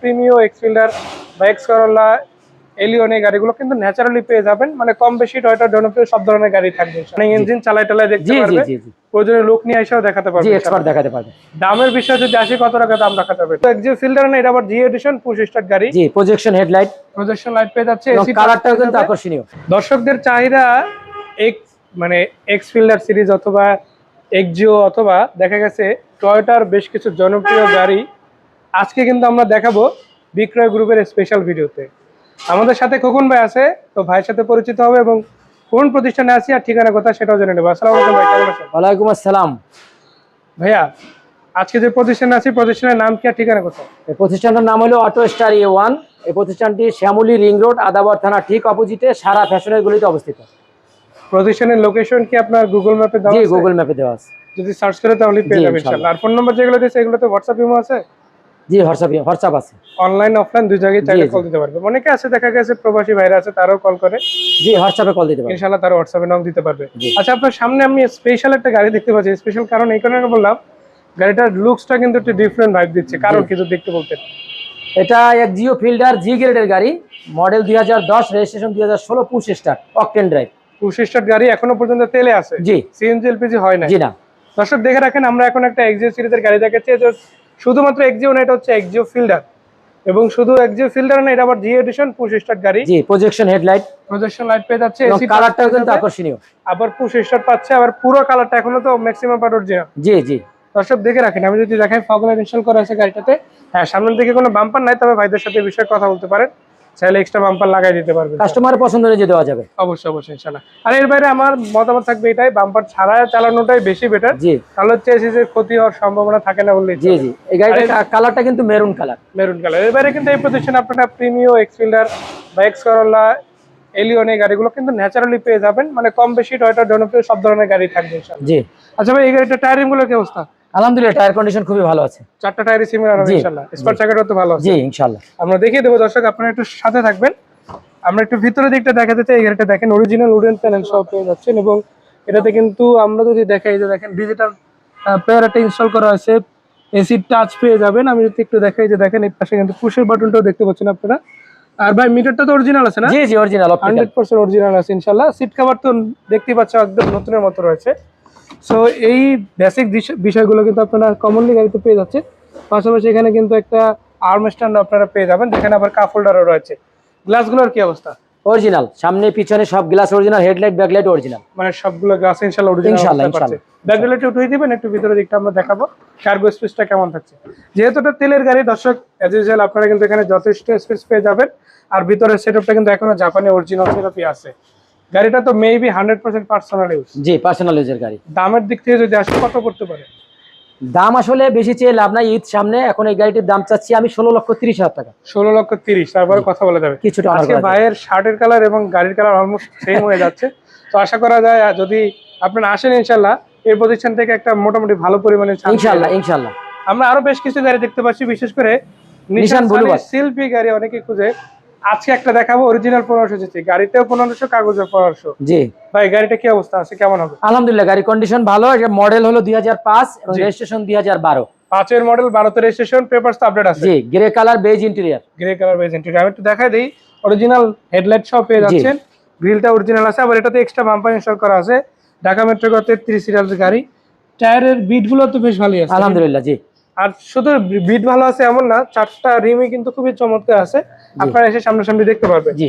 Premio এক্সফিল্ডার বা X Corolla Allion এই গাড়িগুলো কিন্তু ন্যাচারালি পেয়ে যাবেন। মানে কম বেশি টয়টা জনপ্রিয় সব ধরনের গাড়ি থাকবে। মানে ইঞ্জিন চালাই টালাই দেখতে পারবে। প্রয়োজনে লোক নিয়ে এসেও দেখাতে পারবে এক্সপার্ট দেখাতে পারবে। দামের বিষয়ে যদি আসি কত টাকা দাম রাখা যাবে? এক্সিও ফিল্ডার না এটা আবার জি এডিশন পুশ স্টার্ট গাড়ি। জি প্রজেকশন হেডলাইট প্রজেকশন লাইট পেয়ে যাচ্ছে AC কালারটাও কিন্তু আকর্ষণীয়। দর্শকদের চাহিদা এক্স মানে এক্স ফিল্ডার সিরিজ অথবা এক্সজিও অথবা দেখা গেছে টয়োটার বেশ কিছু জনপ্রিয় গাড়ি। আজকে কিন্তু আমরা দেখাবো বিক্রয় গ্রুপের স্পেশাল ভিডিওতে আমাদের সাথে খোকন ভাই আছে তো ভাইয়ের সাথে পরিচিত হবে এবং কোন প্রতিষ্ঠানে আছি আর ঠিকানা কথা সেটাও জেনে নেব। আসসালামু আলাইকুম ভাই কেমন আছেন? ওয়ালাইকুম আসসালাম। ভাইয়া আজকে যে প্রতিষ্ঠানে আছি প্রতিষ্ঠানের নাম কি আর ঠিকানা কোথায়? এই প্রতিষ্ঠানটার নাম হলো অটো স্টার এ ওয়ান এই প্রতিষ্ঠানটি শ্যামলী রিং রোড আদাবর থানা ঠিক অপোজিটে সারা ফ্যাশনের গলিতে অবস্থিত। প্রতিষ্ঠানের লোকেশন কি আপনার গুগল ম্যাপে দেওয়া আছে? গুগল ম্যাপে দেওয়া আছে। যদি সার্চ করে তাহলে পেয়ে যাবেন ইনশাআল্লাহ। আর ফোন নম্বর যেগুলো দিয়েছে এগুলোতে হোয়াটসঅ্যাপ ইমো আছে? জি হোয়াটসঅ্যাপ হোয়াটসঅ্যাপ আছে। অনলাইন অফলাইন দুই জায়গায় চাইলে কল দিতে পারবে। অনেকে আছে দেখা গেছে প্রবাসী ভাইরা আছে তারাও কল করে। জি হোয়াটসঅ্যাপে কল দিতে পারবে। ইনশাআল্লাহ তারা হোয়াটসঅ্যাপে নক দিতে পারবে। আচ্ছা আপনার সামনে আমি স্পেশাল একটা গাড়ি দেখতে পাচ্ছি। স্পেশাল কারণ এই কারণে বললাম গাড়িটার লুকসটা কিন্তু একটু ডিফারেন্ট ভাইব দিচ্ছে। কারণ কিছু দেখতে বলতেন। এটা এক জিও ফিল্ডার জি গ্রেডের গাড়ি মডেল দুই হাজার দশ রেজিস্ট্রেশন দুই হাজার ষোলো পুশ স্টার অকটেন ড্রাইভ গাড়ি এখনও পর্যন্ত তেলে আছে। জি। সিএনজি এলপিজি হয় না জি না। দর্শক দেখে রাখেন আমরা এখন একটা এক্সিও সিরিজের গাড়ি দেখাচ্ছি। শুধুমাত্র এক্সিও না এটা হচ্ছে এক্সিও ফিল্ডার এবং শুধু এক্সিও ফিল্ডার না এটা আবার জি এডিশন পুশ স্টার্ট গাড়ি। জি প্রজেকশন হেডলাইট প্রজেকশন লাইট পেয়ে যাচ্ছে এসি কালারটাও কিন্তু আকর্ষণীয়। আবার পুশ স্টার্ট পাচ্ছে আবার পুরো কালারটা এখনও তো ম্যাক্সিমাম পার্ট অরিজিনাল জি জি। দর্শক দেখে রাখেন আমি যদি দেখাই ফগ লাইট ইনস্টল করা আছে গাড়িটাতে হ্যাঁ সামনের দিকে কোনো বাম্পার নাই তবে ভাইদের সাথে বিষয়ে কথা বলতে পারেন। চাইলে এক্সট্রা বাম্পার লাগাই দিতে পারবেন কাস্টমারের পছন্দ অনুযায়ী দেওয়া যাবে। অবশ্যই অবশ্যই ইনশাল্লাহ আর এর বাইরে আমার মতামত থাকবে এটাই বাম্পার ছাড়া চালানোটাই বেশি বেটার জি। তাহলে হচ্ছে এসিসের ক্ষতি হওয়ার সম্ভাবনা থাকে না বললেই জি জি। এই গাড়িটার কালারটা কিন্তু মেরুন কালার মেরুন কালারের বাইরে কিন্তু এই প্রতিষ্ঠানে আপনারা প্রিমিও এক্সফিল্ডার বা এক্স করোলা এলিয়ন এই গাড়িগুলো কিন্তু ন্যাচারালি পেয়ে যাবেন। মানে কম বেশি টয়টা জনপ্রিয় সব ধরনের গাড়ি থাকবে জি। আচ্ছা ভাই এই গাড়িটা টায়ারিংগুলোর কি অবস্থা? আলহামদুলিল্লাহ টায়ার কন্ডিশন খুবই ভালো আছে। চারটা টায়ারই সিমিলার হবে জি, ইনশাল্লাহ। স্পার চাকাটাও তো ভালো আছে। জি ইনশাল্লাহ। আমরা দেখিয়ে দেবো দর্শক আপনারা একটু সাথে থাকবেন। আমরা একটু ভিতরের দিকটা দেখাতে চাই এই গাড়িটা দেখেন অরিজিনাল উডেন প্যানেল সব পেয়ে যাচ্ছেন এবং এটাতে কিন্তু আমরা যদি দেখাই যে দেখেন ডিজিটাল প্লেয়ার একটা ইনস্টল করা আছে। এসি টাচ পেয়ে যাবেন। আমি যদি একটু দেখাই যে দেখেন এই পাশে কিন্তু পুশের বাটনটাও দেখতে পাচ্ছেন আপনারা। আর ভাই মিটারটা তো অরিজিনাল আছে না? জি জি original optical hundred percent original আছে ইনশাল্লাহ। সিট কভার তো দেখতেই পাচ্ছ একদম নতুনের মতো রয়েছে। সো এই বেসিক বিষয়গুলো কিন্তু আপনারা কমনলি গাড়িতে পেয়ে যাচ্ছে পাশাপাশি এখানে কিন্তু একটা আর্ম স্ট্যান্ড আপনারা পেয়ে যাবেন যেখানে আবার কাপ হোল্ডারও রয়েছে। গ্লাসগুলোর কি অবস্থা? অরিজিনাল সামনে পিছনে সব glass original headlight backlight original মানে সবগুলো গ্লাস ইনশাল্লাহ অরিজিনাল অবস্থা পাচ্ছে ইনশাল্লাহ। উঠিয়ে দিবেন একটু ভিতরের দিকটা আমরা দেখাবো। কার্গো স্পেসটা কেমন থাকছে? যেহেতু এটা তেলের গাড়ি দর্শক অ্যাজ ইউজুয়াল আপনারা কিন্তু এখানে যথেষ্ট স্পেস পেয়ে যাবেন। আর ভিতরের সেটআপটা কিন্তু এখনও জাপানি অরিজিনাল সেটআপই আছে। গাড়িটা তো maybe hundred percent personal use জি পার্সোনাল ইউজের গাড়ি। দামের দিক থেকে যদি আসে কত করতে পারে? দাম আসলে বেশি চেয়ে লাভ নাই ঈদ সামনে। এখন এই গাড়িটির দাম চাচ্ছি আমি ষোলো লক্ষ তিরিশ হাজার টাকা। ষোলো লক্ষ তিরিশ তারপরে কথা বলা যাবে। কিছুটা আজকে ভাইয়ের শার্টের কালার এবং গাড়ির কালার অলমোস্ট সেম হয়ে যাচ্ছে। তো আশা করা যায় যদি আপনারা আসেন ইনশাল্লাহ এই প্রতিষ্ঠান থেকে একটা মোটামুটি ভালো পরিমাণে ইনশাল্লাহ ইনশাল্লাহ আমরা আরও বেশ কিছু গাড়ি দেখতে পাচ্ছি বিশেষ করে নিশান। শিল্পী গাড়ি অনেকে খুঁজে। আজকে একটা দেখাবো অরিজিনাল পনেরোশো এসেছে গাড়িতেও পনেরোশো কাগজের পনেরোশো। জি। ভাই গাড়িটা কি অবস্থা আছে? কেমন হবে? আলহামদুলিল্লাহ গাড়ি কন্ডিশন ভালো। এটা মডেল হলো দুই হাজার পাঁচ এবং। রেজিস্ট্রেশন দুই হাজার বারো। পাঁচের মডেল বারোতে রেজিস্ট্রেশন পেপার তো আপডেট আছে। জি grey colour beige interior grey colour beige interior আমি একটু দেখাই দিই অরিজিনাল হেডলাইট সব পেয়ে যাচ্ছেন। গ্রিলটা অরিজিনাল আছে আবার এটাতে এক্সট্রা বাম্পার ইনস্টল করা আছে। ঢাকা মেট্রো গতে তিরিশ সিরিয়ালের গাড়ি। টায়ারের বিটগুলো তো বেশ ভালোই আছে। আলহামদুলিল্লাহ জি। আর শুধু বিট ভালো আছে এমন না চারটা রিমই কিন্তু খুবই চমৎকার আছে। আপনারা এসে সামনাসামনি দেখতে পারবেন। জি।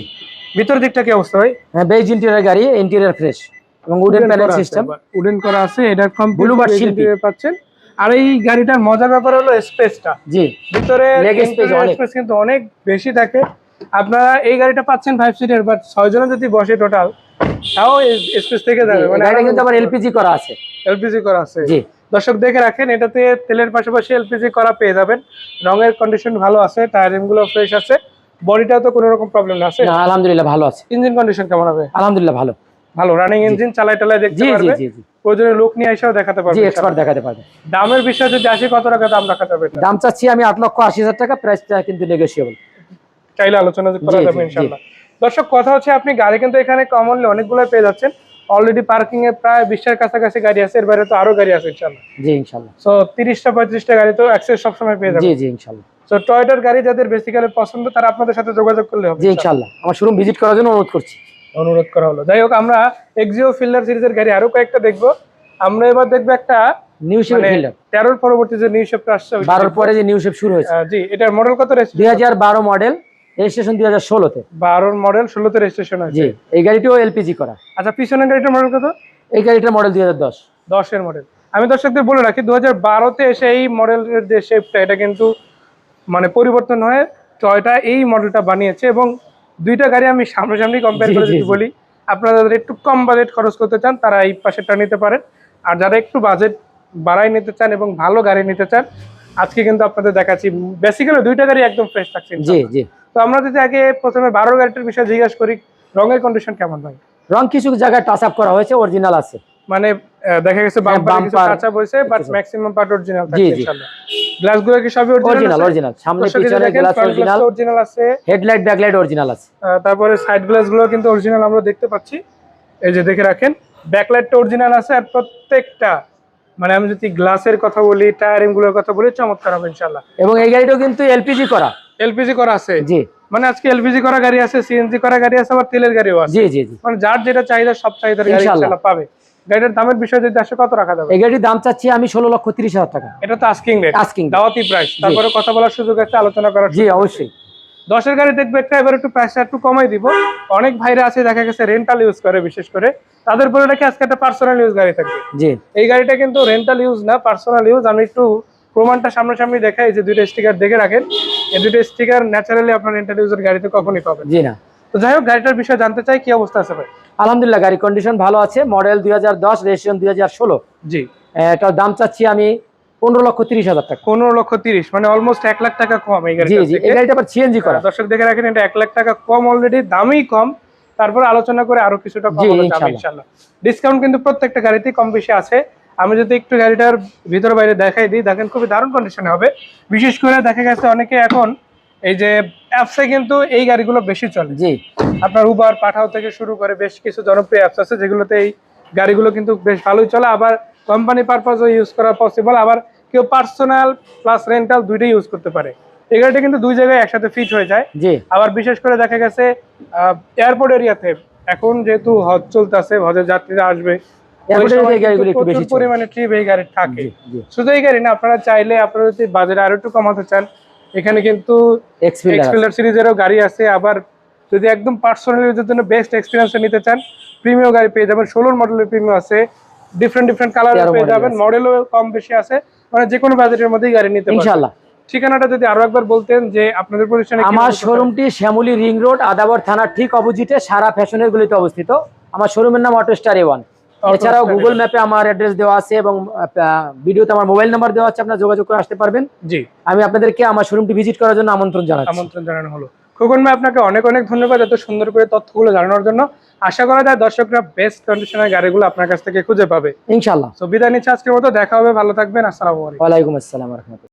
ভিতর দিকটা কি অবস্থা ভাই? হ্যাঁ বেজ ইন্টেরিয়ার গাড়ি ইন্টেরিয়ার ফ্রেশ এবং উডেন প্যানেল সিস্টেম উডেন করা আছে এটা Boulevard কমপ্লিট শিল্পী। পাচ্ছেন। আর এই গাড়িটার মজার ব্যাপার হলো স্পেসটা জি। ভিতরে। স্পেস কিন্তু অনেক বেশি থাকে। আপনারা এই গাড়িটা পাচ্ছেন ফাইভ সিটের বাট ছয় জনে যদি বসে টোটাল তাও স্পেস থেকে যাবে। মানে গাড়িটা কিন্তু আবার এলপিজি করা আছে। এলপিজি করা আছে। জি। দর্শক দেখে রাখেন এটাতে তেলের পাশাপাশি এলপিজি করা পেয়ে যাবেন। রঙের কন্ডিশন ভালো আছে টায়ারগুলো ফ্রেশ আছে বডিটাও তো কোনো রকম প্রবলেম না আছে? না, আলহামদুলিল্লাহ ভালো আছে। ইঞ্জিন কন্ডিশন কেমন হবে? আলহামদুলিল্লাহ ভালো। ভালো রানিং ইঞ্জিন চালাই টালাই দেখতে জি জি পারবে? জি জি। প্রয়োজনে লোক নিয়ে এসেও দেখাতে পারবে জি পারবে এক্সপার্ট দেখাতে পারবে। দামের বিষয়ে যদি আসি কত টাকা দাম রাখা যাবে দাম চাচ্ছি আমি আট লক্ষ আশি হাজার টাকা প্রাইসটা কিন্তু নেগোসিয়েবল চাইলে আলোচনা করা যাবে জি, ইনশাল্লাহ দর্শক কথা হচ্ছে আপনি গাড়ি কিন্তু এখানে কমনলি অনেকগুলো পেয়ে যাচ্ছেন। অলরেডি পার্কিং এ প্রায় বিশটার কাছাকাছি গাড়ি আছে এর বাইরে তো আরও গাড়ি আছে ইনশাল্লাহ জি ইনশাল্লাহ সো তিরিশটা পঁয়ত্রিশটা গাড়ি তো অ্যাক্সেস সবসময় পেয়ে যাবে জি জি ইনশাল্লাহ তো টয়টার গাড়ি যাদের বেসিক্যালি পছন্দ তারা আপনাদের সাথে যোগাযোগ করলে হবে জি ইনশাল্লাহ আমার শোরুম ভিজিট করার জন্য অনুরোধ করছি। অনুরোধ করা হলো। যাই হোক আমরা এক্সিও ফিল্ডার সিরিজের গাড়ি আরও কয়েকটা দেখব। আমরা এবার দেখব একটা নিউ শেপ ফিল্ডার তেরোর পরবর্তী যে নিউ শেপটা আসছে ওইটা বারোর দেখব। পরে যে নিউ শেপ শুরু হয়েছে। জি এটার মডেল কত রয়েছে দুই হাজার বারো মডেল রেজিস্ট্রেশন দুই হাজার ষোলোতে। বারোর মডেল ষোলোতে রেজিস্ট্রেশন আছে এই গাড়িটিও এলপিজি করা। আচ্ছা পিছনের গাড়িটার মডেল কত? এই গাড়িটার মডেল দুই হাজার দশ। দশের মডেল। আমি দর্শকদের বলে রাখি দু হাজার বারোতে এসে এই মডেলের যে শেপটা এটা কিন্তু মানে পরিবর্তন হয়ে টয়টা এই মডেলটা বানিয়েছে এবং দুইটা গাড়ি আমি সামনাসামনি কম্পেয়ার করে যদি বলি আপনারা যাদের একটু কম বাজেট খরচ করতে চান তারা এই পাশেরটা নিতে পারেন। আর যারা একটু বাজেট বাড়াই নিতে চান এবং ভালো গাড়ি নিতে চান আজকে কিন্তু আপনাদের দেখাচ্ছি বেসিক্যালি দুইটা গাড়ি একদম ফ্রেশ থাকছে জি জি। আমরা যদি আগে প্রথমে বারো গাড়িটার বিষয়ে জিজ্ঞাসা করি রঙের কন্ডিশন কেমন ভাই? রং কিছু জায়গায় টাচ আপ করা হয়েছে অরিজিনাল আছে। মানে দেখা গেছে বাম্পার কিছু বাট ম্যাক্সিমাম পার্ট অরিজিনাল জি, ইনশাআল্লাহ গ্লাস কি সবই অরিজিনাল অরিজিনাল অরিজিনাল সামনে পিছনে গ্লাস অরিজিনাল অরিজিনাল আছে। হেডলাইট ব্যাকলাইট অরিজিনাল আছে। তারপরে সাইড কিন্তু অরিজিনাল আমরা দেখতে পাচ্ছি। এই যে দেখে রাখেন ব্যাকলাইটটা অরিজিনাল আছে আর প্রত্যেকটা মানে আমি যদি গ্লাসের কথা বলি টায়ারিংগুলোর কথা বলি চমৎকার হবে ইনশাআল্লাহ এবং এই গাড়িটাও কিন্তু এলপিজি করা। এলপিজি করা আছে? জি। মানে আজকে এলপিজি করা গাড়ি আছে সিএনজি করা গাড়ি আছে আবার তেলের গাড়িও আছে। জি জি মানে যার যেটা চাহিদা সব চাহিদার গাড়ি ইনশাআল্লাহ। পাবে। গাড়িটার দামের বিষয় যদি আসে কত রাখা যাবে? এই গাড়ির দাম চাচ্ছি আমি ষোলো লক্ষ তিরিশ হাজার টাকা। এটা তো আস্কিং রেট rate। দাওয়াতি প্রাইস তারপরে কথা বলার সুযোগ আছে আলোচনা করার জি অবশ্যই। দশের গাড়ি দেখবে একটা এবার একটু প্রাইসটা একটু কমাই দিব। অনেক ভাইরা আছে দেখা গেছে রেন্টাল ইউজ করে বিশেষ করে। তাদের বলে রাখি আজকে একটা পার্সোনাল ইউজ গাড়ি থাকবে। জি। এই গাড়িটা কিন্তু রেন্টাল ইউজ না পার্সোনাল ইউজ আমি একটু প্রমাণটা সামনাসামনি দেখাই যে দুইটা স্টিকার দেখে রাখেন। এই দুটো স্টিকার ন্যাচারালি আপনার গাড়িতে কখনই পাবেন জি না। তো যাই হোক গাড়িটার বিষয়ে জানতে চাই কি অবস্থা আছে ভাই? আলহামদুলিল্লাহ গাড়ি কন্ডিশন ভালো আছে। মডেল দুই হাজার দশ রেজিস্ট্রেশন দুই হাজার ষোলো। জি। এটার দাম চাচ্ছি আমি পনেরো লক্ষ তিরিশ হাজার টাকা। পনেরো লক্ষ তিরিশ মানে অলমোস্ট এক লাখ টাকা কম এই জি গাড়িটা জি এই গাড়িটা আবার সিএনজি করা। দর্শক দেখে রাখেন এটা এক লাখ টাকা কম অলরেডি দামই কম। তারপর আলোচনা করে আরও কিছুটা কম জি, হলে যাবে ইনশাল্লাহ। ইনশাল্লাহ। ডিসকাউন্ট কিন্তু প্রত্যেকটা গাড়িতেই কম বেশি আছে। আমি যদি একটু গাড়িটার ভিতর বাইরে দেখাই দিই দেখেন খুবই দারুণ কন্ডিশনে হবে। বিশেষ করে দেখা গেছে অনেকে এখন এই যে অ্যাপসে কিন্তু এই গাড়িগুলো বেশি চলে। জি। আপনার উবার পাঠাও থেকে শুরু করে বেশ কিছু জনপ্রিয় অ্যাপস আছে যেগুলোতে এই গাড়িগুলো কিন্তু বেশ ভালোই চলে। আবার কোম্পানি পারপাসও ইউজ করা পসিবল আবার কেউ পার্সোনাল প্লাস রেন্টাল দুইটাই ইউজ করতে পারে। এই গাড়িটা কিন্তু দুই জায়গায় একসাথে ফিট হয়ে যায়। জি। আবার বিশেষ করে দেখা গেছে এয়ারপোর্ট এরিয়াতে এখন যেহেতু হজ চলতেছে হজের যাত্রীরা আসবে পরিমাণে ট্রিপ এই গাড়ি থাকে। শুধু এই গাড়ি না আপনারা চাইলে আপনারা যদি বাজারে আরও একটু কমাতে চান এখানে কিন্তু এক্সপিলার সিরিজেরও গাড়ি আছে। আবার যদি একদম পার্সোনাল জন্য বেস্ট এক্সপিরিয়েন্স নিতে চান প্রিমিয়াম গাড়ি পেয়ে যাবেন। ষোলোর মডেলের প্রিমিয়াম আছে। ডিফারেন্ট ডিফারেন্ট কালারের তেরো পেয়ে যাবেন। মডেলও কম বেশি আছে। মানে যে কোনো বাজেটের মধ্যেই গাড়ি নিতে পারবেন। ইনশাল্লাহ ঠিকানাটা যদি আরও একবার বলতেন যে আপনাদের প্রতিষ্ঠানে আমার শোরুমটি শ্যামলী রিং রোড আদাবর থানার ঠিক অপোজিটে সারা ফ্যাশনের গুলিতে অবস্থিত। আমার শোরুমের নাম অটো স্টার এ ওয়ান এছাড়াও গুগল ম্যাপে আমার অ্যাড্রেস দেওয়া আছে এবং ভিডিওতে আমার মোবাইল নাম্বার দেওয়া আছে আপনারা যোগাযোগ করে আসতে পারবেন। জি। আমি আপনাদেরকে আমার শোরুমটি ভিজিট করার জন্য আমন্ত্রণ জানাচ্ছি। আমন্ত্রণ জানানো হলো। খোকন ভাই আপনাকে অনেক অনেক ধন্যবাদ এত সুন্দর করে তথ্যগুলো জানানোর জন্য। আশা করা যায় দর্শকরা বেস্ট কন্ডিশনের গাড়িগুলো আপনার কাছ থেকে খুঁজে পাবে। ইনশাল্লাহ তো বিদায় নিচ্ছে আজকের মতো দেখা হবে ভালো থাকবেন আসসালামু আলাইকুম। আসসালাম রহমতুল্লাহ